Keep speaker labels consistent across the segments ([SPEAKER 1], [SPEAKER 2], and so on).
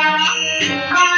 [SPEAKER 1] Thank you.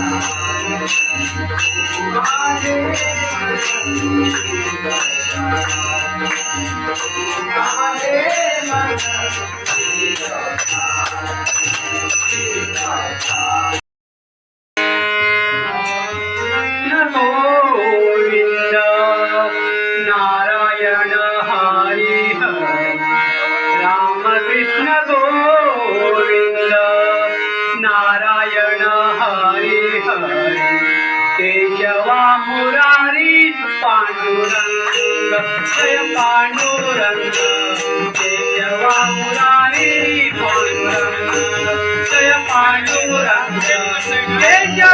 [SPEAKER 1] Govind Narayan Hari Hari Ramakrishna Govind Narayan Hari Hari केशवा मुरारी पांडुरंग जय पांडुरंग केशवा मुरारी पांडुरंग जय पांडुरंग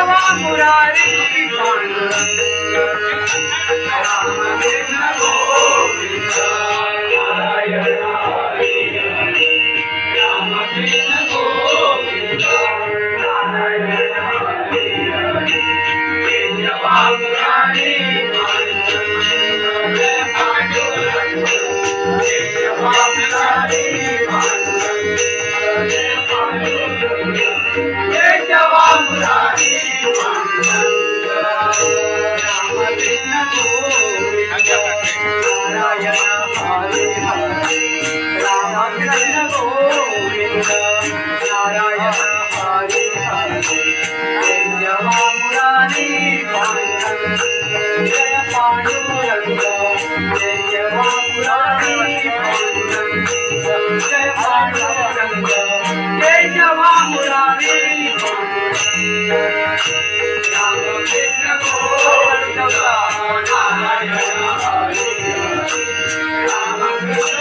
[SPEAKER 1] केशवा मुरारी पांडुरंग रामकृष्ण गोविंद
[SPEAKER 2] రామకృష్ణ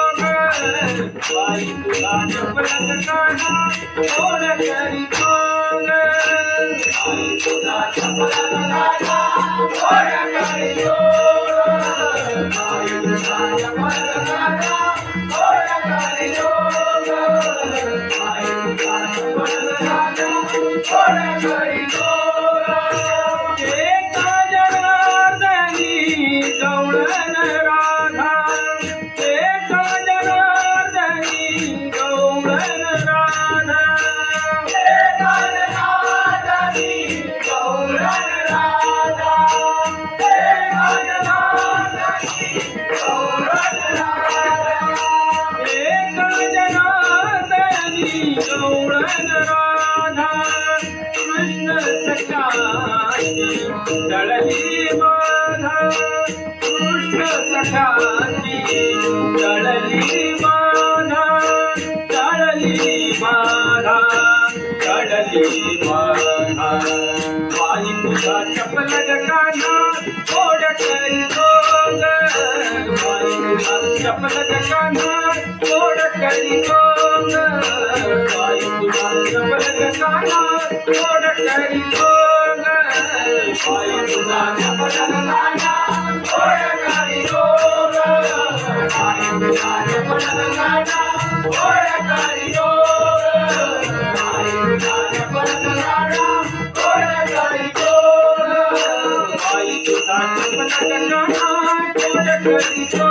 [SPEAKER 2] बाई तुला चपलत काना कोण करी कोण बाई तुला चपलत काना कोण करी कोण बाई तुला चपलत काना कोण करी कोण बाई तुला चपलत काना कोण करी कोण चपलक काना तोड करी कोण बाई तुला चपलक काना तोड करी कोण बाई तुला चपलक काना तोड करी कोण बाई तुला चपलक काना तोड करी कोण बाई तुला चपलक काना तोड करी कोण बाई तुला चपलक काना तोड करी कोण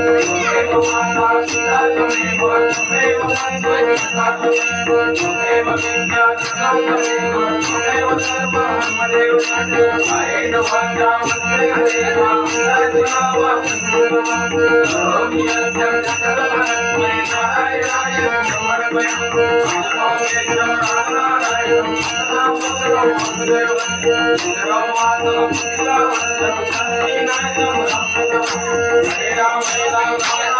[SPEAKER 2] Música Ram Ram